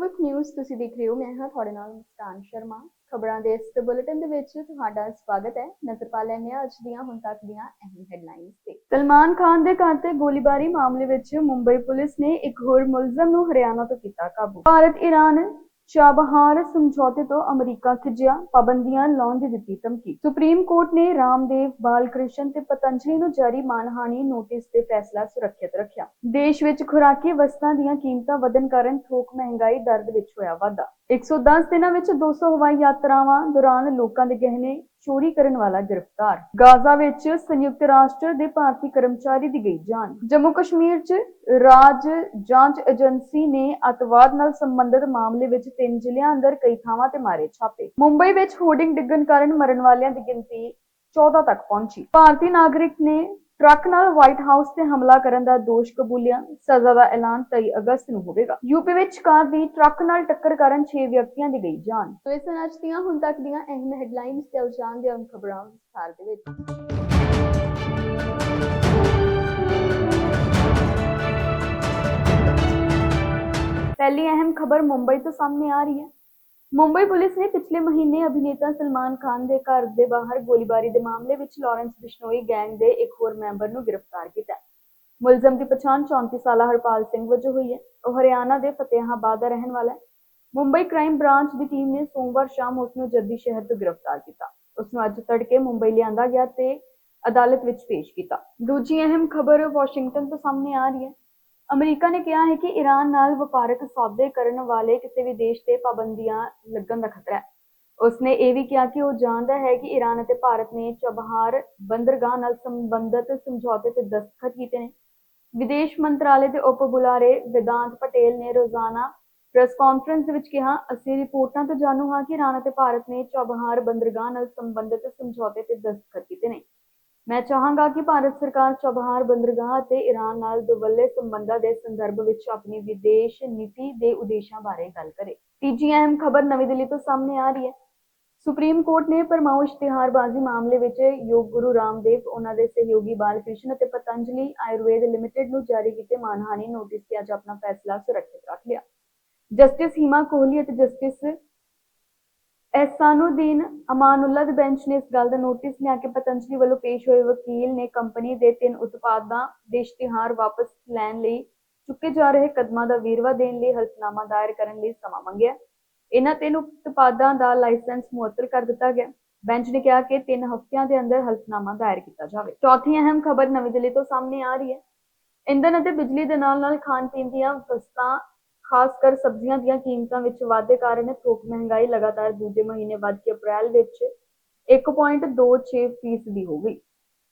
ਸੇਵਕ ਨਿਊਜ਼ ਤੁਸੀਂ ਦੇਖ ਰਹੇ ਹੋ, ਮੈਂ ਹਾਂ ਤੁਹਾਡੇ ਨਾਲ ਮੁਸਕਾਨ ਸ਼ਰਮਾ। ਖਬਰਾਂ ਦੇ ਇਸ ਬੁਲੇਟਿਨ ਦੇ ਵਿੱਚ ਤੁਹਾਡਾ ਸਵਾਗਤ ਹੈ। ਨਜ਼ਰ ਪਾ ਲੈਂਦੇ ਹਾਂ ਅੱਜ ਦੀਆਂ, ਹੁਣ ਤੱਕ ਦੀਆਂ ਅਹਿਮ ਹੈਡਲਾਈਨਸ ਤੇ। ਸਲਮਾਨ ਖਾਨ ਦੇ ਘਰ ਤੇ ਗੋਲੀਬਾਰੀ ਮਾਮਲੇ ਵਿੱਚ ਮੁੰਬਈ ਪੁਲਿਸ ਨੇ ਇੱਕ ਹੋਰ ਮੁਲਜ਼ਮ ਨੂੰ ਹਰਿਆਣਾ ਤੋਂ ਕੀਤਾ ਕਾਬੂ। ਭਾਰਤ ਈਰਾਨ ਚਾਬਹਾਰ ਸਮਝੌਤੇ ਤੋਂ ਅਮਰੀਕਾ ਖਿਜਿਆ, ਪਾਬੰਦੀਆਂ ਲਾਉਣ ਦੀ ਦਿੱਤੀ ਧਮਕੀ। ਸੁਪਰੀਮ ਕੋਰਟ ਨੇ ਰਾਮਦੇਵ, ਬਾਲਕ੍ਰਿਸ਼ਨ ਤੇ ਪਤੰਜਲੀ ਨੂੰ ਜਾਰੀ ਮਾਨਹਾਨੀ ਨੋਟਿਸ ਤੇ ਫੈਸਲਾ ਸੁਰੱਖਿਅਤ ਰੱਖਿਆ। ਦੇਸ਼ ਵਿੱਚ ਖੁਰਾਕੀ ਵਸਤਾਂ ਦੀਆਂ ਕੀਮਤਾਂ ਵਧਣ ਕਾਰਨ ਥੋਕ ਮਹਿੰਗਾਈ ਦਰ ਦੇ ਵਿੱਚ ਹੋਇਆ ਵਾਧਾ। 110 ਦਿਨਾਂ ਵਿੱਚ 200 ਹਵਾਈ ਯਾਤਰਾਵਾਂ ਦੌਰਾਨ ਲੋਕਾਂ ਦੇ ਗਹਿਣੇ ਚੋਰੀ ਕਰਨ ਵਾਲਾ ਗ੍ਰਿਫਤਾਰ। ਗਾਜ਼ਾ ਵਿੱਚ ਸੰਯੁਕਤ ਰਾਸ਼ਟਰ ਦੇ ਭਾਰਤੀ ਕਰਮਚਾਰੀ ਦੀ ਗਈ ਜਾਨ। ਜੰਮੂ ਕਸ਼ਮੀਰ 'ਚ ਰਾਜ ਜਾਂਚ ਏਜੰਸੀ ਨੇ ਅਤਵਾਦ ਨਾਲ ਸੰਬੰਧਿਤ ਮਾਮਲੇ ਵਿੱਚ ਤਿੰਨ ਜ਼ਿਲ੍ਹਿਆਂ ਅੰਦਰ ਕਈ ਥਾਵਾਂ ਤੇ ਮਾਰੇ ਛਾਪੇ। ਮੁੰਬਈ ਵਿੱਚ ਹੋਰਡਿੰਗ ਡਿੱਗਣ ਕਾਰਨ ਮਰਨ ਵਾਲਿਆਂ ਦੀ ਗਿਣਤੀ 14 ਤੱਕ ਪਹੁੰਚੀ। ਭਾਰਤੀ ਨਾਗਰਿਕ ਨੇ ਟਰੱਕ ਨਾਲ ਵਾਈਟ ਹਾਊਸ ਤੇ ਹਮਲਾ ਕਰਨ ਦਾ ਦੋਸ਼ ਕਬੂਲਿਆ। ਸਜ਼ਾ ਦਾ ਐਲਾਨ 23 ਅਗਸਤ ਨੂੰ ਹੋਵੇਗਾ। ਯੂਪੀ ਵਿੱਚ ਕਾਰ ਦੀ ਟਰੱਕ ਨਾਲ ਟੱਕਰ ਕਾਰਨ 6 ਵਿਅਕਤੀਆਂ ਦੀ ਗਈ ਜਾਨ। ਸੋ ਇਸ ਨਾਲ ਅੱਜ ਦੀਆਂ ਹੁਣ ਤੱਕ ਦੀਆਂ ਅਹਿਮ ਹੈਡਲਾਈਨਸ ਤੇ ਉਜਾਨ ਦੀਆਂ ਖਬਰਾਂ ਵਿਸਥਾਰ ਦੇ ਵਿੱਚ। ਪਹਿਲੀ ਅਹਿਮ ਖਬਰ ਮੁੰਬਈ ਤੋਂ ਸਾਹਮਣੇ ਆ ਰਹੀ ਹੈ। ਮੁੰਬਈ ਪੁਲਿਸ ਨੇ ਪਿਛਲੇ ਮਹੀਨੇ ਅਭਿਨੇਤਾ ਸਲਮਾਨ ਖਾਨ ਦੇ ਘਰ ਦੇ ਬਾਹਰ ਗੋਲੀਬਾਰੀ ਦੇ ਮਾਮਲੇ ਵਿੱਚ ਲਾਰੈਂਸ ਬਿਸ਼ਨੋਈ ਗੈਂਗ ਦੇ ਇੱਕ ਹੋਰ ਮੈਂਬਰ ਨੂੰ ਗ੍ਰਿਫਤਾਰ ਕੀਤਾ ਹੈ। ਮੁਲਜ਼ਮ ਦੀ ਪਛਾਣ 34 ਸਾਲਾ ਹਰਪਾਲ ਸਿੰਘ ਵਜੋਂ ਹੋਈ ਹੈ। ਉਹ ਹਰਿਆਣਾ ਦੇ ਫਤਿਆਬਾਦ ਦਾ ਰਹਿਣ ਵਾਲਾ ਹੈ। ਮੁੰਬਈ ਕ੍ਰਾਈਮ ਬ੍ਰਾਂਚ ਦੀ ਟੀਮ ਨੇ ਸੋਮਵਾਰ ਸ਼ਾਮ ਉਸ ਨੂੰ ਜੱਦੀ ਸ਼ਹਿਰ ਤੋਂ ਗ੍ਰਿਫਤਾਰ ਕੀਤਾ। ਉਸ ਨੂੰ ਅੱਜ ਤੜਕੇ ਮੁੰਬਈ ਲਿਆਂਦਾ ਗਿਆ ਤੇ ਅਦਾਲਤ ਵਿੱਚ ਪੇਸ਼ ਕੀਤਾ। ਦੂਜੀ ਅਹਿਮ ਖਬਰ ਵਾਸ਼ਿੰਗਟਨ ਤੋਂ ਸਾਹਮਣੇ ਆ ਰਹੀ ਹੈ। ਅਮਰੀਕਾ ਨੇ ਕਿਹਾ ਹੈ ਕਿ ਈਰਾਨ ਨਾਲ ਵਪਾਰਕ ਸੌਦੇ ਕਰਨ ਵਾਲੇ ਕਿਸੇ ਵੀ ਦੇਸ਼ ਤੇ ਪਾਬੰਦੀਆਂ ਲੱਗਣ ਦਾ ਖਤਰਾ ਹੈ। ਉਸਨੇ ਇਹ ਵੀ ਕਿਹਾ ਕਿ ਉਹ ਜਾਣਦਾ ਹੈ ਕਿ ਈਰਾਨ ਅਤੇ ਭਾਰਤ ਨੇ ਚਬਹਾਰ ਬੰਦਰਗਾਹ ਨਾਲ ਸੰਬੰਧਿਤ ਸਮਝੌਤੇ ਤੇ ਦਸਤਖਤ ਕੀਤੇ ਨੇ। ਵਿਦੇਸ਼ ਮੰਤਰਾਲੇ ਦੇ ਉਪ ਬੁਲਾਰੇ ਵਿਦਾਂਤ ਪਟੇਲ ਨੇ ਰੋਜ਼ਾਨਾ ਪ੍ਰੈਸ ਕਾਨਫਰੰਸ ਵਿੱਚ ਕਿਹਾ, ਅਸੀਂ ਰਿਪੋਰਟਾਂ ਤੋਂ ਜਾਣੂ ਹਾਂ ਕਿ ਈਰਾਨ ਅਤੇ ਭਾਰਤ ਨੇ ਚਬਹਾਰ ਬੰਦਰਗਾਹ ਨਾਲ ਸੰਬੰਧਿਤ ਸਮਝੌਤੇ ਤੇ ਦਸਤਖਤ ਕੀਤੇ ਨੇ। ਮੈਂ ਚਾਹਾਂਗਾ ਕਿ ਭਾਰਤ ਸਰਕਾਰ ਚਬਹਾਰ ਬੰਦਰਗਾਹ ਅਤੇ ਈਰਾਨ ਨਾਲ ਦੁਵੱਲੇ ਸੰਬੰਧਾਂ ਦੇ ਸੰਦਰਭ ਵਿੱਚ ਆਪਣੀ ਵਿਦੇਸ਼ ਨੀਤੀ ਦੇ ਉਦੇਸ਼ਾਂ ਬਾਰੇ ਗੱਲ ਕਰੇ। ਤੀਜੀ ਅਹਿਮ ਖਬਰ ਨਵੀਂ ਦਿੱਲੀ ਤੋਂ ਸਾਹਮਣੇ ਆ ਰਹੀ ਹੈ। ਸੁਪਰੀਮ ਕੋਰਟ ਨੇ ਪਰਮਾਉ ਇਸ਼ਤਿਹਾਰਬਾਜ਼ੀ ਮਾਮਲੇ ਵਿੱਚ ਯੋਗ ਗੁਰੂ ਰਾਮਦੇਵ, ਉਹਨਾਂ ਦੇ ਸਹਿਯੋਗੀ ਬਾਲਕ੍ਰਿਸ਼ਨ ਅਤੇ ਪਤੰਜਲੀ ਆਯੁਰਵੇਦ ਲਿਮਟਿਡ ਨੂੰ ਜਾਰੀ ਕੀਤੇ ਮਾਨਹਾਨੀ ਨੋਟਿਸ ਤੇ ਅੱਜ ਆਪਣਾ ਫੈਸਲਾ ਸੁਰੱਖਿਅਤ ਰੱਖ ਲਿਆ। ਜਸਟਿਸ ਹੀਮਾ ਕੋਹਲੀ ਅਤੇ ਜਸਟਿਸ ਐਹਸਾਨੁਦੀਨ ਅਮਾਨੁੱਲਾ ਦੇ ਬੈਂਚ ਨੇ ਇਸ ਗੱਲ ਦਾ ਨੋਟਿਸ ਲਿਆ ਕਿ ਪਤੰਜਲੀ ਵੱਲੋਂ ਪੇਸ਼ ਹੋਏ ਵਕੀਲ ਨੇ ਕੰਪਨੀ ਦੇ ਤਿੰਨ ਉਤਪਾਦਾਂ ਦੇ ਇਸ਼ਤਿਹਾਰ ਵਾਪਸ ਲੈਣ ਲਈ ਚੁੱਕੇ ਜਾ ਰਹੇ ਕਦਮਾਂ ਦਾ ਵੇਰਵਾ ਦੇਣ ਲਈ ਹਲਫਨਾਮਾ ਦਾਇਰ ਕਰਨ ਲਈ ਸਮਾਂ ਮੰਗਿਆ। ਇਹਨਾਂ ਤਿੰਨ ਉਤਪਾਦਾਂ ਦਾ ਲਾਇਸੈਂਸ ਮੁਅੱਤਲ ਕਰ ਦਿੱਤਾ ਗਿਆ। ਬੈਂਚ ਨੇ ਕਿਹਾ ਕਿ 3 ਹਫ਼ਤਿਆਂ ਦੇ ਅੰਦਰ ਹਲਫਨਾਮਾ ਦਾਇਰ ਕੀਤਾ ਜਾਵੇ। ਚੌਥੀ ਅਹਿਮ ਖਬਰ ਨਵੀਂ ਦਿੱਲੀ ਤੋਂ ਸਾਹਮਣੇ ਆ ਰਹੀ ਹੈ। ਇੰਧਨ ਅਤੇ ਬਿਜਲੀ ਦੇ ਨਾਲ ਨਾਲ ਖਾਣ ਪੀਣ ਦੀਆਂ ਵਸਤਾਂ ਖਾਸ ਕਰ ਸਬਜ਼ੀਆਂ ਦੀਆਂ ਕੀਮਤਾਂ ਵਿੱਚ ਵਾਧੇ ਕਾਰਨ ਥੋਕ ਮਹਿੰਗਾਈ ਲਗਾਤਾਰ ਦੂਜੇ ਮਹੀਨੇ ਵੱਧ ਕੇ ਅਪ੍ਰੈਲ ਵਿੱਚ 1.26 ਫੀਸਦੀ ਹੋ ਗਈ।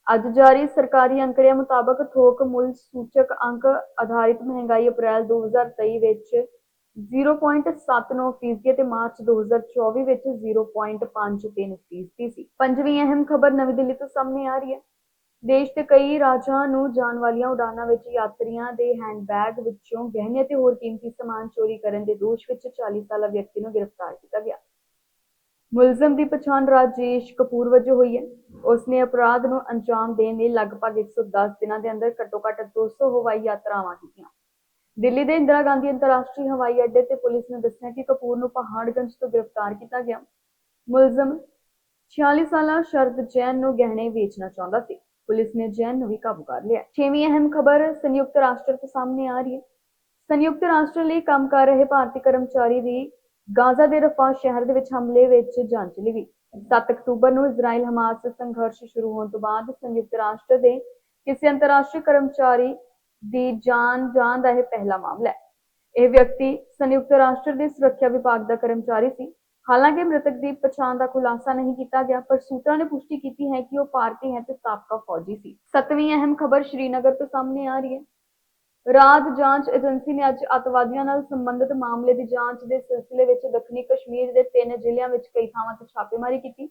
ਅੱਜ ਜਾਰੀ ਸਰਕਾਰੀ ਅੰਕੜਿਆਂ ਮੁਤਾਬਕ ਥੋਕ ਮੁੱਲ ਸੂਚਕ ਅੰਕ ਆਧਾਰਿਤ ਮਹਿੰਗਾਈ ਅਪ੍ਰੈਲ 2023 ਵਿੱਚ 0.79 ਫੀਸਦੀ ਤੇ ਮਾਰਚ 2024 ਵਿੱਚ 0.53 ਫੀਸਦੀ ਸੀ। ਪੰਜਵੀਂ ਅਹਿਮ ਖਬਰ ਨਵੀਂ ਦਿੱਲੀ ਤੋਂ ਸਾਹਮਣੇ ਆ ਰਹੀ ਹੈ। ਦੇਸ਼ ਦੇ ਕਈ ਰਾਜਾਂ ਨੂੰ ਜਾਣ ਵਾਲੀਆਂ ਉਡਾਨਾਂ ਵਿੱਚ ਯਾਤਰੀਆਂ ਦੇ ਹੈਂਡਬੈਗ ਵਿੱਚੋਂ ਗਹਿਣੇ ਤੇ ਹੋਰ ਕੀਮਤੀ ਸਮਾਨ ਚੋਰੀ ਕਰਨ ਦੇ ਦੋਸ਼ ਵਿੱਚ 40 ਸਾਲਾ ਵਿਅਕਤੀ ਨੂੰ ਗ੍ਰਿਫਤਾਰ ਕੀਤਾ ਗਿਆ। ਮੁਲਜ਼ਮ ਦੀ ਪਛਾਣ ਰਾਜੇਸ਼ ਕਪੂਰ ਵਜੋਂ ਹੋਈ ਹੈ। ਉਸਨੇ ਅਪਰਾਧ ਨੂੰ ਅੰਜਾਮ ਦੇਣ ਲਈ ਲਗਭਗ 110 ਦਿਨਾਂ ਦੇ ਅੰਦਰ ਘੱਟੋ-ਘੱਟ 200 ਹਵਾਈ ਯਾਤਰਾਵਾਂ ਕੀਤੀਆਂ। ਦਿੱਲੀ ਦੇ ਇੰਦਰਾ ਗਾਂਧੀ ਅੰਤਰਰਾਸ਼ਟਰੀ ਹਵਾਈ ਅੱਡੇ ਤੇ ਪੁਲਿਸ ਨੇ ਦੱਸਿਆ ਕਿ ਕਪੂਰ ਨੂੰ ਪਹਾੜਗੰਜ ਤੋਂ ਗ੍ਰਿਫਤਾਰ ਕੀਤਾ ਗਿਆ। ਮੁਲਜ਼ਮ 46 ਸਾਲਾ ਸ਼ਰਦ ਜੈਨ ਨੂੰ ਗਹਿਣੇ ਵੇਚਣਾ ਚਾਹੁੰਦਾ ਸੀ। ਪੁਲਿਸ ਨੇ ਜੈਨ ਨੂੰ ਵੀ ਕਾਬੂ ਕਰ ਲਿਆ। ਛੇਵੀਂ ਅਹਿਮ ਖਬਰ ਸੰਯੁਕਤ ਰਾਸ਼ਟਰ ਤੋਂ ਸਾਹਮਣੇ ਆ ਰਹੀ ਹੈ। ਸੰਯੁਕਤ ਰਾਸ਼ਟਰ ਲਈ ਕੰਮ ਕਰ ਰਹੇ ਭਾਰਤੀ ਕਰਮਚਾਰੀ ਦੀ ਗਾਜ਼ਾ ਦੇ ਰਫਾ ਸ਼ਹਿਰ ਦੇ ਵਿੱਚ ਹਮਲੇ ਵਿੱਚ ਜਾਨ ਚਲੀ ਗਈ। 7 ਅਕਤੂਬਰ ਨੂੰ ਇਜ਼ਰਾਈਲ ਹਮਾਸ ਸੰਘਰਸ਼ ਸ਼ੁਰੂ ਹੋਣ ਤੋਂ ਬਾਅਦ ਸੰਯੁਕਤ ਰਾਸ਼ਟਰ ਦੇ ਕਿਸੇ ਅੰਤਰਰਾਸ਼ਟਰੀ ਕਰਮਚਾਰੀ ਦੀ ਜਾਨ ਜਾਨ ਦਾ ਇਹ ਪਹਿਲਾ ਮਾਮਲਾ ਹੈ। ਇਹ ਵਿਅਕਤੀ ਸੰਯੁਕਤ ਰਾਸ਼ਟਰ ਦੇ ਸੁਰੱਖਿਆ ਵਿਭਾਗ ਦਾ ਕਰਮਚਾਰੀ ਸੀ। ਹਾਲਾਂਕਿ ਮ੍ਰਿਤਕ ਦੀ ਪਛਾਣ ਦਾ ਖੁਲਾਸਾ ਨਹੀਂ ਕੀਤਾ ਗਿਆ, ਪਰ ਸੂਤਰਾਂ ਨੇ ਪੁਸ਼ਟੀ ਕੀਤੀ ਹੈ ਕਿ ਉਹ ਭਾਰਤੀ ਹੈ ਤੇ ਸਾਬਕਾ ਫੌਜੀ ਸੀ। ਸੱਤਵੀਂ ਅਹਿਮ ਖਬਰ ਸ਼੍ਰੀਨਗਰ ਤੋਂ ਸਾਹਮਣੇ ਆ ਰਹੀ ਹੈ। ਰਾਜ ਜਾਂਚ ਏਜੰਸੀ ਨੇ ਅੱਜ ਅਤਵਾਦੀਆਂ ਨਾਲ ਸੰਬੰਧਿਤ ਮਾਮਲੇ ਦੀ ਜਾਂਚ ਦੇ ਸਿਲਸਿਲੇ ਵਿੱਚ ਦੱਖਣੀ ਕਸ਼ਮੀਰ ਦੇ ਤਿੰਨ ਜ਼ਿਲ੍ਹਿਆਂ ਵਿੱਚ ਕਈ ਥਾਵਾਂ ਤੇ ਛਾਪੇਮਾਰੀ ਕੀਤੀ।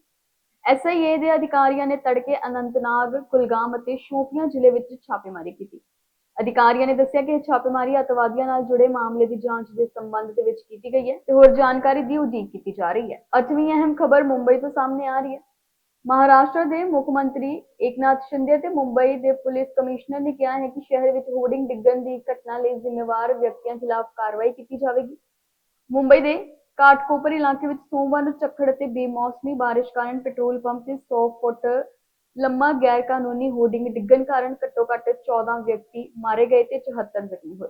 ਐਸਆਈਏ ਦੇ ਅਧਿਕਾਰੀਆਂ ਨੇ ਤੜਕੇ ਅਨੰਤਨਾਗ, ਕੁਲਗਾਮ ਅਤੇ ਸ਼ੋਪੀਆਂ ਜ਼ਿਲ੍ਹੇ ਵਿੱਚ ਛਾਪੇਮਾਰੀ ਕੀਤੀ। ਅਧਿਕਾਰੀਆਂ ਨੇ ਦੱਸਿਆ ਕਿ ਛਾਪੇਮਾਰੀ ਅਤਵਾਦੀਆਂ ਨਾਲ ਜੁੜੇ ਮਾਮਲੇ ਦੀ ਜਾਂਚ ਦੇ ਸੰਬੰਧ ਦੇ ਵਿੱਚ ਕੀਤੀ ਗਈ ਹੈ ਤੇ ਹੋਰ ਜਾਣਕਾਰੀ ਦੀ ਉਡੀਕ ਕੀਤੀ ਜਾ ਰਹੀ ਹੈ। ਅੱਠਵੀਂ ਅਹਿਮ ਖਬਰ ਮੁੰਬਈ ਤੋਂ ਸਾਹਮਣੇ ਆ ਰਹੀ ਹੈ। ਮਹਾਰਾਸ਼ਟਰ ਦੇ ਮੁੱਖ ਮੰਤਰੀ ਏਕਨਾਥ ਸ਼ਿੰਦੇ ਤੇ ਮੁੰਬਈ ਦੇ ਪੁਲਿਸ ਕਮਿਸ਼ਨਰ ਨੇ ਕਿਹਾ ਹੈ ਕਿ ਸ਼ਹਿਰ ਵਿੱਚ ਹੋਰਡਿੰਗ ਡਿੱਗਣ ਦੀ ਘਟਨਾ ਲਈ ਜ਼ਿੰਮੇਵਾਰ ਵਿਅਕਤੀਆਂ ਖਿਲਾਫ ਕਾਰਵਾਈ ਕੀਤੀ ਜਾਵੇਗੀ। ਮੁੰਬਈ ਦੇ ਕਾਟਕੋਪਰ ਇਲਾਕੇ ਵਿੱਚ ਸੋਮਵਾਰ ਨੂੰ ਝੱਖੜ ਅਤੇ ਬੇਮੌਸਮੀ ਬਾਰਿਸ਼ ਕਾਰਨ ਪੈਟਰੋਲ ਪੰਪ ਤੇ 100 ਫੁੱਟ ਲੰਮਾ ਗੈਰ ਹੋਰਡਿੰਗ ਡਿੱਗਣ ਕਾਰਨ ਘੱਟੋ-ਘੱਟ 14 ਵਿਅਕਤੀ ਮਾਰੇ ਗਏ ਤੇ 74 ਜ਼ਖਮੀ ਹੋਏ।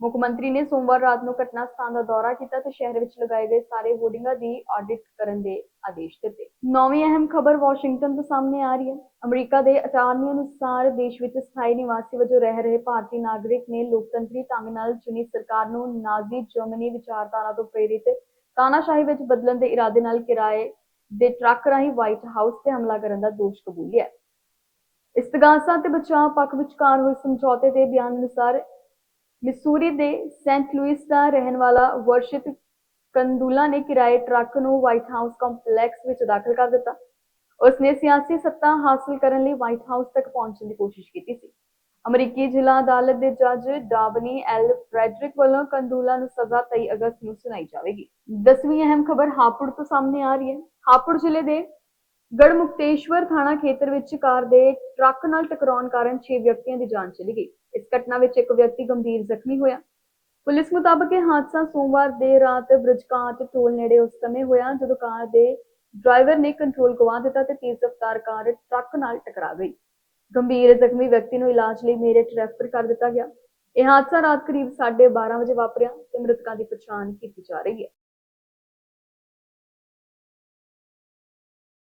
ਮੁੱਖ ਮੰਤਰੀ ਨੇ ਸੋਮਵਾਰ ਰਾਤ ਨੂੰ ਘਟਨਾ ਸਥਾਨ ਦਾ ਦੌਰਾ ਕੀਤਾ ਤੇ ਸ਼ਹਿਰ ਵਿੱਚ ਲਗਾਏ ਗਏ ਸਾਰੇ ਹੋਰਡਿੰਗਾਂ ਦੀ ਆਡਿਟ ਕਰਨ ਦੇ ਆਦੇਸ਼ ਦਿੱਤੇ। ਨੌਵੀਂ ਅਹਿਮ ਖਬਰ ਵਾਸ਼ਿੰਗਟਨ ਤੋਂ ਸਾਹਮਣੇ ਆ ਰਹੀ ਹੈ। ਅਮਰੀਕਾ ਦੇ ਅਟਾਰਨੀ ਅਨੁਸਾਰ ਦੇਸ਼ ਵਿੱਚ ਸਥਾਈ ਨਿਵਾਸੀ ਵਜੋਂ ਰਹਿ ਰਹੇ ਭਾਰਤੀ ਨਾਗਰਿਕ ਨੇ ਲੋਕਤੰਤਰੀ ਢੰਗ ਨਾਲ ਚੁਣੀ ਸਰਕਾਰ ਨੂੰ ਨਾਜ਼ੀ ਜਰਮਨੀ ਵਿਚਾਰਧਾਰਾ ਤੋਂ ਪ੍ਰੇਰਿਤ ਤਾਨਾਸ਼ਾਹੀ ਵਿੱਚ ਬਦਲਣ ਦੇ ਇਰਾਦੇ ਨਾਲ ਕਿਰਾਏ ਦੇ ਟਰੱਕ ਰਾਹੀਂ ਵਾਈਟ ਹਾਊਸ ਤੇ ਹਮਲਾ ਕਰਨ ਦਾ ਦੋਸ਼ ਕਬੂਲਿਆ ਹੈ। ਇਸਤਗਾਸਾ ਤੇ ਬਚਾਅ ਪੱਖ ਵਿਚਕਾਰ ਹੋਏ ਸਮਝੌਤੇ ਦੇ ਬਿਆਨ ਅਨੁਸਾਰ ਮਿਸੂਰੀ ਦੇ ਸੈਂਟ ਲੂਇਸ ਦਾ ਰਹਿਣ ਵਾਲਾ ਵਰਸ਼ਿਤ ਕੰਦੂਲਾ ਨੇ ਕਿਰਾਏ ਟਰੱਕ ਨੂੰ ਵਾਈਟ ਹਾਊਸ ਕੰਪਲੈਕਸ ਵਿੱਚ ਦਾਖਲ ਕਰ ਦਿੱਤਾ। ਉਸਨੇ ਸਿਆਸੀ ਸੱਤਾ ਹਾਸਲ ਕਰਨ ਲਈ ਵਾਈਟ ਹਾਊਸ ਤੱਕ ਪਹੁੰਚਣ ਦੀ ਕੋਸ਼ਿਸ਼ ਕੀਤੀ ਸੀ। ਅਮਰੀਕੀ ਜ਼ਿਲ੍ਹਾ ਅਦਾਲਤ ਦੇ ਜੱਜ ਡਾਬਨੀ ਐਲ ਫਰੈਡਰਿਕ ਵੱਲੋਂ ਕੰਦੂਲਾ ਨੂੰ ਸਜ਼ਾ 23 ਅਗਸਤ ਨੂੰ ਸੁਣਾਈ ਜਾਵੇਗੀ। ਦਸਵੀਂ ਅਹਿਮ ਖਬਰ ਹਾਪੁੜ ਤੋਂ ਸਾਹਮਣੇ ਆ ਰਹੀ ਹੈ। ਹਾਪੁੜ ਜ਼ਿਲ੍ਹੇ ਦੇ ਗੜਮੁਕਤੇਸ਼ਵਰ ਥਾਣਾ ਖੇਤਰ ਵਿੱਚ ਕਾਰ ਦੇ ਟਰੱਕ ਨਾਲ ਟਕਰਾਉਣ ਕਾਰਨ 6 ਵਿਅਕਤੀਆਂ ਦੀ ਜਾਨ ਚਲੀ ਗਈ। ਇਸ ਘਟਨਾ ਵਿੱਚ ਇੱਕ ਵਿਅਕਤੀ ਗੰਭੀਰ ਜ਼ਖਮੀ ਹੋਇਆ। ਪੁਲਿਸ ਮੁਤਾਬਕ ਇਹ ਹਾਦਸਾ ਸੋਮਵਾਰ ਦੇਰ ਰਾਤ ਬ੍ਰਿਜਕਾਂਟ ਟੋਲ ਨੇੜੇ ਉਸ ਸਮੇਂ ਹੋਇਆ ਜਦੋਂ ਕਾਰ ਦੇ ਡਰਾਈਵਰ ਨੇ ਕੰਟਰੋਲ ਗਵਾ ਦਿੱਤਾ ਤੇ ਤੇਜ਼ ਰਫ਼ਤਾਰ ਕਾਰ ਟਰੱਕ ਨਾਲ ਟਕਰਾ ਗਈ। ਗੰਭੀਰ ਜ਼ਖਮੀ ਵਿਅਕਤੀ ਨੂੰ ਇਲਾਜ ਲਈ ਮੇਰਠ ਰੈਫਰ ਕਰ ਦਿੱਤਾ ਗਿਆ। ਇਹ ਹਾਦਸਾ ਰਾਤ ਕਰੀਬ 12:30 ਵਜੇ ਵਾਪਰਿਆ ਤੇ ਮ੍ਰਿਤਕਾਂ ਦੀ ਪਛਾਣ ਕੀਤੀ ਜਾ ਰਹੀ ਹੈ।